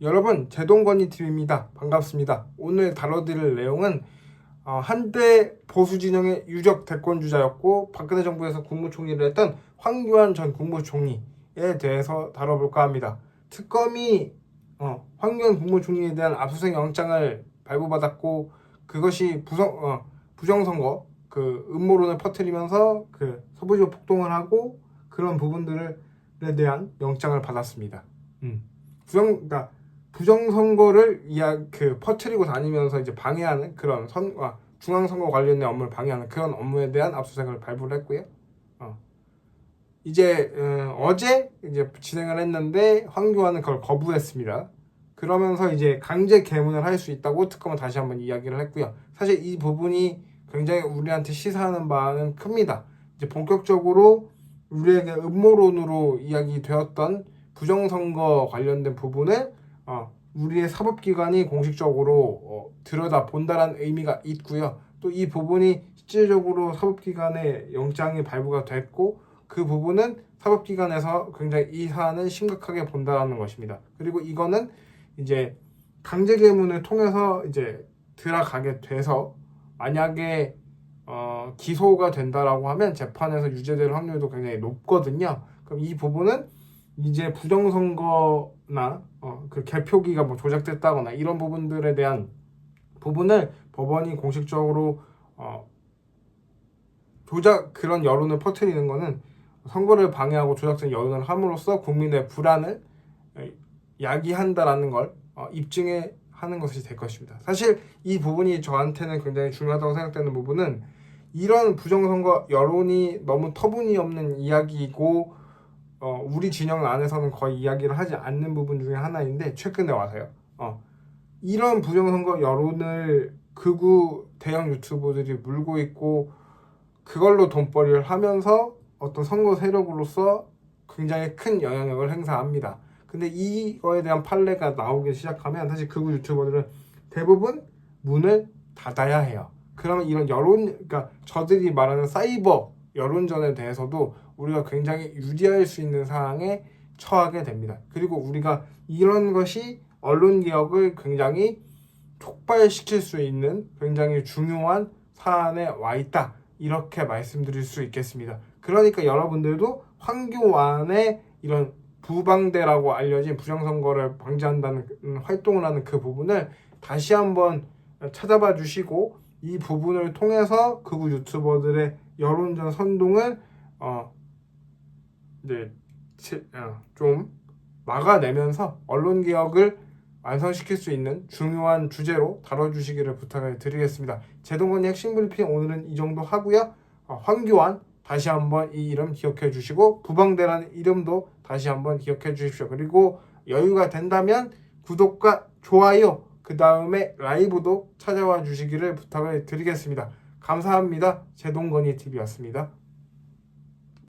여러분 제동건이 TV입니다. 반갑습니다. 오늘 다뤄드릴 내용은 어, 한때 보수 진영의 유력 대권 주자였고 박근혜 정부에서 국무총리를 했던 황교안 전 국무총리에 대해서 다뤄볼까 합니다. 특검이 어, 황교안 국무총리에 대한 압수수색 영장을 발부받았고 그것이 부정 어, 부정선거 그 음모론을 퍼뜨리면서 그 서부지구 폭동을 하고 그런 부분들에 대한 영장을 받았습니다. 음. 부정 그러니까 부정선거를 이야 그 퍼뜨리고 다니면서 이제 방해하는 그런 선 아, 중앙선거 관련된 업무를 방해하는 그런 업무에 대한 압수수색을 발부를 했고요. 어. 이제 어, 제 이제 진행을 했는데 황교안은 그걸 거부했습니다. 그러면서 이제 강제 개문을 할 수 있다고 특검은 다시 한번 이야기를 했고요. 사실 이 부분이 굉장히 우리한테 시사하는 바는 큽니다. 이제 본격적으로 우리에게 음모론으로 이야기되었던 부정선거 관련된 부분을 어, 우리의 사법기관이 공식적으로 어, 들여다 본다라는 의미가 있고요. 또 이 부분이 실질적으로 사법기관의 영장이 발부가 됐고 그 부분은 사법기관에서 굉장히 이 사안을 심각하게 본다라는 것입니다. 그리고 이거는 이제 강제개문을 통해서 이제 들어가게 돼서 만약에 어, 기소가 된다라고 하면 재판에서 유죄될 확률도 굉장히 높거든요. 그럼 이 부분은 이제 부정선거나 어, 그 개표기가 뭐 조작됐다거나 이런 부분들에 대한 부분을 법원이 공식적으로 어, 조작 그런 여론을 퍼뜨리는 거는 선거를 방해하고 조작된 여론을 함으로써 국민의 불안을 야기한다라는 걸 어, 입증해 하는 것이 될 것입니다. 사실 이 부분이 저한테는 굉장히 중요하다고 생각되는 부분은 이런 부정선거 여론이 너무 터무니없는 이야기이고 어, 우리 진영 안에서는 거의 이야기를 하지 않는 부분 중에 하나인데 최근에 와서요. 어, 이런 부정선거 여론을 극우 대형 유튜버들이 물고 있고 그걸로 돈벌이를 하면서 어떤 선거 세력으로서 굉장히 큰 영향력을 행사합니다. 근데 이거에 대한 판례가 나오기 시작하면 사실 극우 유튜버들은 대부분 문을 닫아야 해요. 그러면 이런 여론, 그러니까 저들이 말하는 사이버 여론전에 대해서도 우리가 굉장히 유리할 수 있는 상황에 처하게 됩니다. 그리고 우리가 이런 것이 언론 개혁을 굉장히 촉발시킬 수 있는 굉장히 중요한 사안에 와 있다. 이렇게 말씀드릴 수 있겠습니다. 그러니까 여러분들도 황교안의 이런 부방대라고 알려진 부정선거를 방지한다는 활동을 하는 그 부분을 다시 한번 찾아봐 주시고 이 부분을 통해서 극우 유튜버들의 여론전 선동을 어 이제 어, 좀 막아내면서 언론 개혁을 완성시킬 수 있는 중요한 주제로 다뤄주시기를 부탁을 드리겠습니다. 제동건의 핵심 브리핑 오늘은 이 정도 하고요. 어, 황교안 다시 한번 이 이름 기억해 주시고 부방대라는 이름도 다시 한번 기억해 주십시오. 그리고 여유가 된다면 구독과 좋아요 그 다음에 라이브도 찾아와 주시기를 부탁을 드리겠습니다. 감사합니다. 제동건이 TV였습니다.